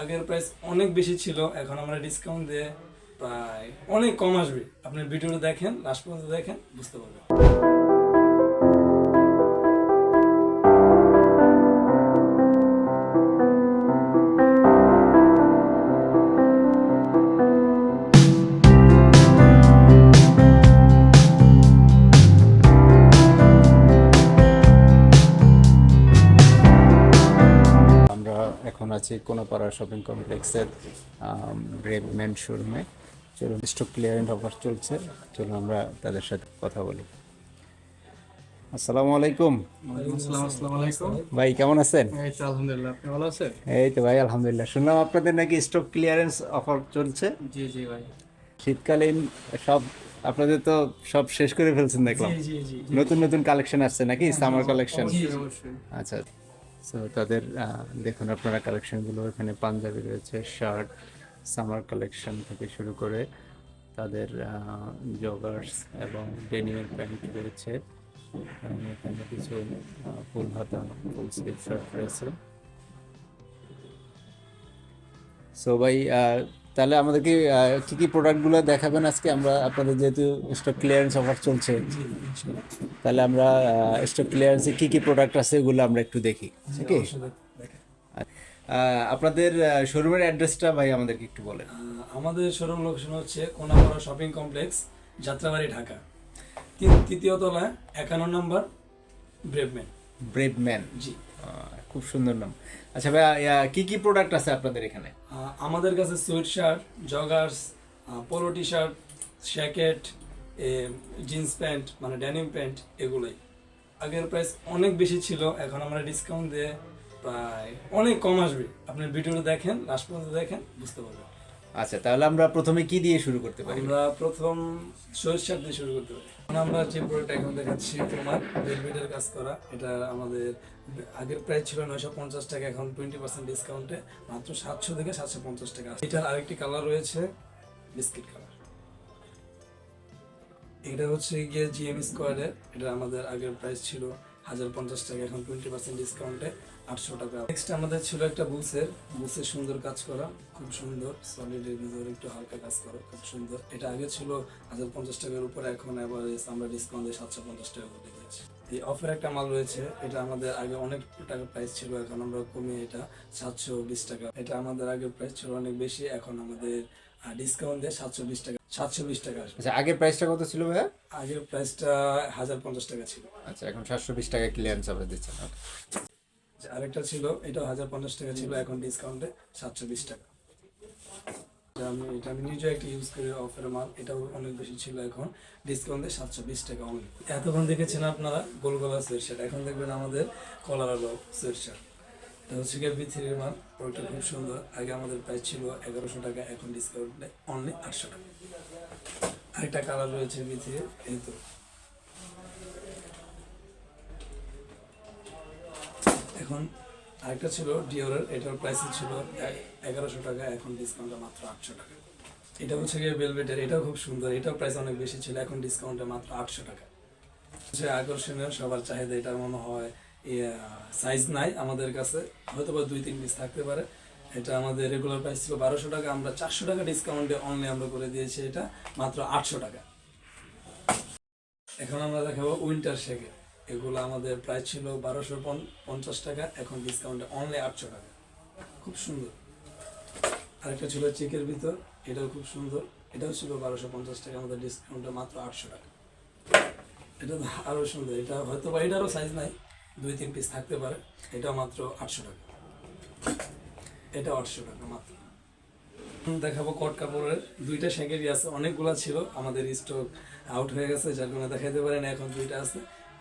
আগের প্রাইস অনেক বেশি ছিল, এখন আমরা ডিসকাউন্ট দিয়ে প্রায় অনেক কম আসবে। আপনি ভিডিওটা দেখেন লাস্ট পর্যন্ত দেখেন, বুঝতে পারবেন। আছি কোনাপাড়া শপিং কমপ্লেক্সের ব্রেভ মেন শোরুমে চলুন স্টক ক্লিয়ারেন্ট অফার চলছে। চলুন আমরা তাদের সাথে কথা বলি। আসসালামু আলাইকুম। ভাই কেমন আছেন? এই তো আলহামদুলিল্লাহ আপনি ভালো আছেন? এই তো ভাই আলহামদুলিল্লাহ। শুনলাম আপনাদের নাকি স্টক ক্লিয়ারেন্স অফার চলছে। জি জি ভাই। শীতকালীন সব আপনাদের তো সব শেষ করে ফেলছেন দেখলাম। নতুন নতুন কালেকশন আসছে নাকি? সামার কালেকশন অবশ্যই অবশ্যই। আচ্ছা। সো তাদের দেখুন আপনারা কালেকশনগুলো এখানে পাঞ্জাবি রয়েছে শার্ট সামার কালেকশন থেকে শুরু করে তাদের জগার্স এবং ডেনিমের প্যান্ট রয়েছে। এখানে কিছু ফুল হাতা, ফুল স্লিভ শার্ট রয়েছে। সো ভাই তাহলে আমাদেরকে কি কি প্রোডাক্টগুলো দেখাবেন আজকে? আমরা আপনাদের যেহেতু স্টক ক্লিয়ারেন্স অফার চলছে তাহলে আমরা স্টক ক্লিয়ারেন্সে কি কি প্রোডাক্ট আছে এগুলো আমরা একটু দেখি দেখেন আপনাদের শোরুমের অ্যাড্রেসটা ভাই আমাদেরকে একটু বলেন। আমাদের শোরুম লোকেশন হচ্ছে কোনাপাড়া শপিং কমপ্লেক্স যাত্রাবাড়ি ঢাকা। তৃতীয় তলায় একান্ন নম্বর ব্রেভম্যান ব্রেভম্যান জি। খুব সুন্দর নাম। আচ্ছা ভাই কি কি প্রোডাক্ট আছে আপনাদের এখানে? আমাদের কাছে sweatshirt joggers polo T shirt jacket jeans pant মানে ড্যানিম প্যান্ট এগুলোই। আগের প্রাইস অনেক বেশি ছিল এখন আমরা ডিসকাউন্ট দিয়ে প্রায় অনেক কম আসবে। আপনি ভিডিওটা দেখেন লাস্ট পর্যন্ত দেখেন বুঝতে পারবেন। আচ্ছা তাহলে আমরা প্রথমে কি দিয়ে শুরু করতে পারি? আমরা প্রথম সরিষার দিয়ে শুরু করতে পারি। আমরা যে প্রোডাক্ট এখন দেখাচ্ছি তোমার ভেলভেটের কাজ করা, এটা আমাদের আগের প্রাইস ছিল নয়শো পঞ্চাশ টাকা, এখন টোয়েন্টি পার্সেন্ট ডিসকাউন্টে মাত্র সাতশো থেকে সাতশো পঞ্চাশ টাকা। এটার আরেকটি কালার রয়েছে বিস্কিট কালার এটা হচ্ছে গিয়ে জিএম স্কোয়ারের এটা আমাদের আগের প্রাইস ছিল হাজার পঞ্চাশ টাকা, এখন টোয়েন্টি পার্সেন্ট ডিসকাউন্টে আটশো টাকা। নেক্সট আমাদের ছিল একটা বুসের বুসের সুন্দর কাজ করা, খুব সুন্দর সলিডের ভিতরে একটু হালকা কাজ করা, খুব সুন্দর। এটা আগে ছিল হাজার পঞ্চাশ টাকার উপরে, এখন এবার আমরা ডিসকাউন্টে সাতশো পঞ্চাশ টাকা করে দিয়েছি। এই অফার একটা মাল রয়েছে, এটা আমাদের আগে অনেক টাকা প্রাইস ছিল, এখন আমরা কমিয়ে এটা সাতশো বিশ টাকা। এটা আমাদের আগে প্রাইস ছিল অনেক বেশি, এখন আমাদের ডিসকাউন্ট দিয়ে সাতশো বিশ টাকা সাতশো বিশ টাকা আসবে। আচ্ছা আগের প্রাইসটা কত ছিল ভাইয়া? আগের প্রাইসটা হাজার পঞ্চাশ টাকা ছিল। আচ্ছা এখন সাতশো বিশ টাকা ক্লিয়ারেন্স অফার দিচ্ছেন আরেকটা ছিল এটাও হাজার পঞ্চাশ টাকা ছিল এখন ডিসকাউন্টে সাতশো বিশ টাকা। এটা আমি এটা আমি নিজে একটা ইউজ করি অফার মাল এটাও অনেক বেশি ছিল এখন ডিসকাউন্টে সাতশো বিশ টাকা অনলি এতক্ষণ দেখেছেন আপনারা গোলগোলা সোয়েটশার্ট এখন দেখবেন আমাদের কলার আলো এটা হচ্ছে মাল প্রোডাক্টটা খুব সুন্দর। আগে আমাদের প্রাইস ছিল এগারোশো টাকা, এখন ডিসকাউন্টে অনলি আটশো টাকা। আরেকটা কালার রয়েছে বিথির এই তো। এখন আরেকটা ছিল ডিওরের এটার প্রাইস ছিল এগারোশো টাকা, এখন ডিসকাউন্টে মাত্র আটশো টাকা। এটা হচ্ছে গিয়ে বেলভেটের এটাও খুব সুন্দর এটার প্রাইস অনেক বেশি ছিল, এখন ডিসকাউন্টে মাত্র আটশো টাকা। হচ্ছে আকর্ষণীয়, সবার চাহিদা এটা মনে হয়। সাইজ নাই আমাদের কাছে। হয়তো বা দুই, তিন পিস থাকতে পারে। এটা আমাদের রেগুলার প্রাইস ছিল বারোশো টাকা। আমরা চারশো টাকা ডিসকাউন্টে অনলি আমরা করে দিয়েছি এটা, মাত্র আটশো টাকা। এখন আমরা দেখাবো উইন্টার শেকে এগুলো আমাদের প্রাইস ছিল বারোশো পঞ্চাশ টাকা, এখন ডিসকাউন্টে অনলি আটশো টাকা। খুব সুন্দর। আরেকটা ছিল চেকের ভিতর, এটাও খুব সুন্দর। এটাও ছিল বারোশো পঞ্চাশ টাকা, আমাদের ডিসকাউন্টে মাত্র আটশো টাকা। এটা আরও সুন্দর। এটা হয়তো বা এটারও সাইজ নাই। দুই তিন পিস থাকতে পারে। এটাও মাত্র আটশো টাকা। এটা আটশো টাকা মাত্র। দেখাবো কট কাপড়ের। দুইটা শ্যাকেরই আছে। অনেকগুলা ছিল। আমাদের স্টক আউট হয়ে গেছে, যার কারণে দেখাইতে পারেন। এখন দুইটা আছে।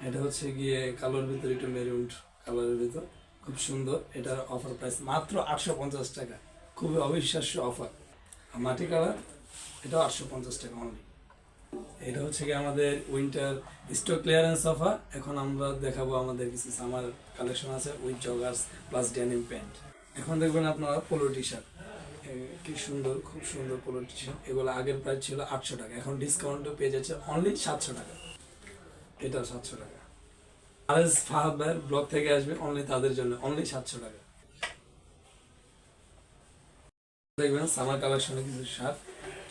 এটা হচ্ছে গিয়ে কালোর ভিতর একটু মেরুন কালারের ভিতর। খুব সুন্দর। এটার অফার প্রাইস মাত্র আটশো পঞ্চাশ টাকা। খুবই অবিশ্বাস্য অফার মাটি কালার এটাও আটশো পঞ্চাশ টাকা অনলি এটা হচ্ছে কি আমাদের উইন্টার স্টক ক্লিয়ারেন্স অফার এখন আমরা দেখাবো আমাদের কিছু সামার কালেকশন আছে with joggers plus denim pant এখন দেখবেন আপনারা পোলো টি শার্ট কি সুন্দর, খুব সুন্দর পোলো টি শার্ট এগুলো আগের প্রাইস ছিল আটশো টাকা। এখন ডিসকাউন্টও পেয়ে যাচ্ছে অনলি সাতশো টাকা। এটা সাতশো টাকা। আর এস ফাহাদ ভাইয়ের ব্লগ থেকে আসবে অনলি তাদের জন্য অনলি সাতশো টাকা। দেখবেন সামার কালেকশনে কিছু শার্ট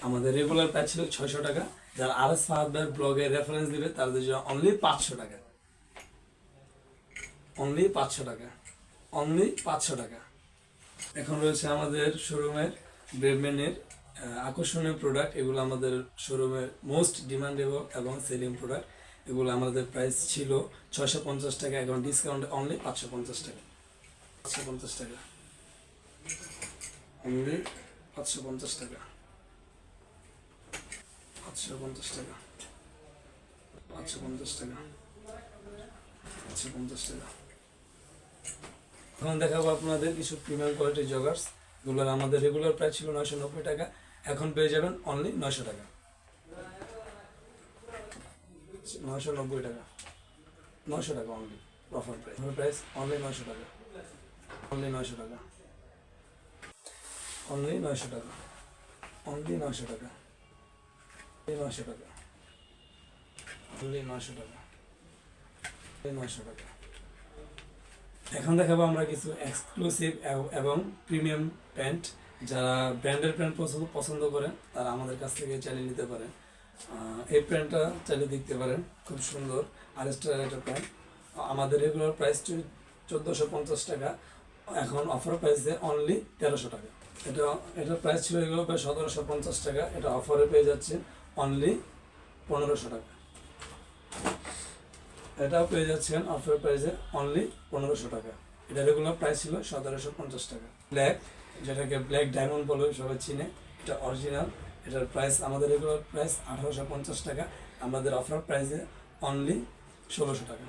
আমাদের রেগুলার প্রাইস ছিল ছয়শো টাকা। যারা আর এস ফাহাদ ব্লগে রেফারেন্স দিবে তাদের জন্য অনলি পাঁচশো টাকা। অনলি পাঁচশো টাকা। অনলি পাঁচশো টাকা। এখন রয়েছে আমাদের শোরুমের ব্রেভমেনের আকর্ষণীয় প্রোডাক্ট এগুলো আমাদের শোরুমের মোস্ট ডিমান্ডেবল এবং সেলিং প্রোডাক্ট এগুলো আমাদের প্রাইস ছিল ছয়শো পঞ্চাশ টাকা। এখন ডিসকাউন্ট অনলি পাঁচশো পঞ্চাশ টাকা। পাঁচশো পঞ্চাশ টাকা। অনলি পাঁচশো পঞ্চাশ টাকা। পাঁচশো পঞ্চাশ টাকা পাঁচশো পঞ্চাশ টাকা পাঁচশো পঞ্চাশ টাকা এখন দেখাবো আপনাদের কিছু প্রিমিয়াম কোয়ালিটির জগার্স এগুলোর আমাদের রেগুলার প্রাইস ছিল নয়শো নব্বই টাকা। এখন পেয়ে যাবেন অনলি নয়শো টাকা। নয়শো নব্বই টাকা। নয়শো টাকা only offer price price only নয়শো টাকা। অনলি নয়শো টাকা। অনলি নয়শো টাকা। অনলি নয়শো টাকা। এখন দেখাবো আমরা কিছু এক্সক্লুসিভ এবং প্রিমিয়াম প্যান্ট যারা ব্র্যান্ডের প্যান্ট পছন্দ পছন্দ করেন, তারা আমাদের কাছ থেকে চালিয়ে নিতে পারেন। এই প্যান্টটা চালিয়ে দেখতে পারেন, খুব সুন্দর আরেস্টার একটা প্যান্ট আমাদের রেগুলার প্রাইস চোদ্দোশো পঞ্চাশ টাকা, এখন অফার প্রাইসে অনলি তেরোশো টাকা। এটা এটার প্রাইস ছিল এগুলো প্রায় সতেরোশো পঞ্চাশ টাকা, এটা অফারে পেয়ে যাচ্ছে অনলি পনেরোশো টাকা। এটাও পেয়ে যাচ্ছেন অফার প্রাইসে অনলি পনেরোশো টাকা। এটা রেগুলার প্রাইস ছিল সতেরোশো পঞ্চাশ টাকা। ব্ল্যাক যেটাকে ব্ল্যাক ডায়মন্ড বলে সবাই চিনে, এটা অরিজিনাল এটার প্রাইস আমাদের রেগুলার প্রাইস আঠারোশো পঞ্চাশ টাকা, আমাদের অফার প্রাইসে অনলি ষোলোশো টাকা।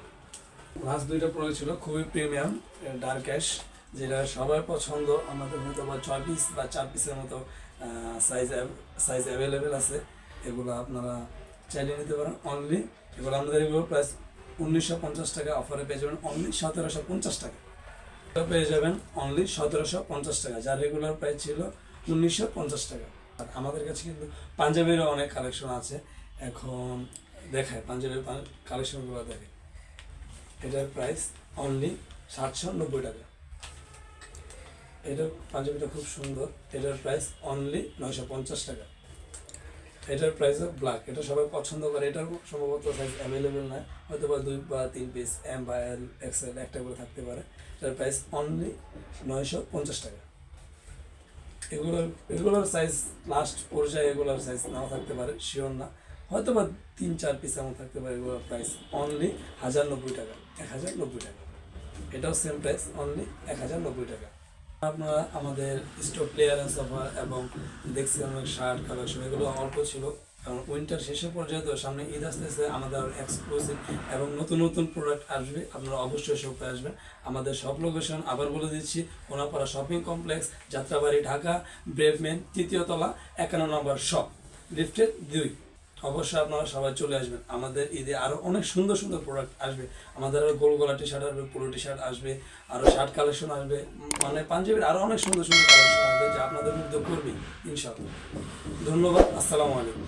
লাস্ট দুইটা প্রোডাক্ট ছিল, খুবই প্রিমিয়াম ডার্ক অ্যাশ যেটা সবার পছন্দ, আমাদের হয়তো বা ছয় পিস বা চার পিসের মতো সাইজ সাইজ অ্যাভেলেবেল আছে। এগুলো আপনারা চাইলে নিতে পারেন অনলি এগুলো আমাদের এগুলো প্রাইস উনিশশো পঞ্চাশ টাকা অফারে পেয়ে যাবেন অনলি সতেরোশো পঞ্চাশ টাকা। পেয়ে যাবেন অনলি সতেরোশো পঞ্চাশ টাকা। যার রেগুলার প্রাইস ছিল উনিশশো পঞ্চাশ টাকা। আর আমাদের কাছে কিন্তু পাঞ্জাবিরও অনেক কালেকশন আছে। এখন দেখায়, পাঞ্জাবির কালেকশনগুলো দেখে। এটার প্রাইস অনলি সাতশো নব্বই টাকা। এটার পাঞ্জাবিটা খুব সুন্দর। এটার প্রাইস অনলি নয়শো পঞ্চাশ টাকা। এটার প্রাইস ব্ল্যাক এটা সবাই পছন্দ করে। এটার সম্ভবত সাইজ অ্যাভেলেবেল নয়। হয়তো বা দুই বা তিন পিস এম বা এল এক্সেল একটা করে থাকতে পারে। এটার প্রাইস অনলি নয়শো পঞ্চাশ টাকা। এগুলোর এগুলোর সাইজ লাস্ট পর্যায়ে এগুলোর সাইজ নাও থাকতে পারে শিওর না। হয়তো বা তিন, চার পিস এমন থাকতে পারে, এগুলোর প্রাইস অনলি হাজার নব্বই টাকা, এক হাজার নব্বই টাকা। এটাও সেম প্রাইস অনলি এক হাজার নব্বই টাকা। আপনারা আমাদের স্টক ক্লিয়ারেন্স অফার এবং দেখছি অনেক শার্ট কালেকশন এগুলো অল্প ছিল। কারণ উইন্টার শেষের পর্যায়ে তো সামনে ঈদ আসতে আসতেছে, আমাদের এক্সক্লুসিভ এবং নতুন নতুন প্রোডাক্ট আসবে, আপনারা অবশ্যই শপে আসবেন। আমাদের সব লোকেশন আবার বলে দিচ্ছি, Konapara shopping complex Jatrabari Dhaka Brave Men তৃতীয় তলা একান্ন নম্বর শপ লিফটের দুই। অবশ্যই আপনারা সবাই চলে আসবেন। আমাদের ঈদে আরও অনেক সুন্দর সুন্দর প্রোডাক্ট আসবে। আমাদের আরও গোল গোলা টি শার্ট আসবে পুরো টি শার্ট আসবে, আরও শার্ট কালেকশন আসবে মানে পাঞ্জাবির আরও অনেক সুন্দর সুন্দর কালেকশন আসবে যা আপনাদের মধ্যে করবে, ইনশাআল্লাহ। ধন্যবাদ, আসসালামু আলাইকুম।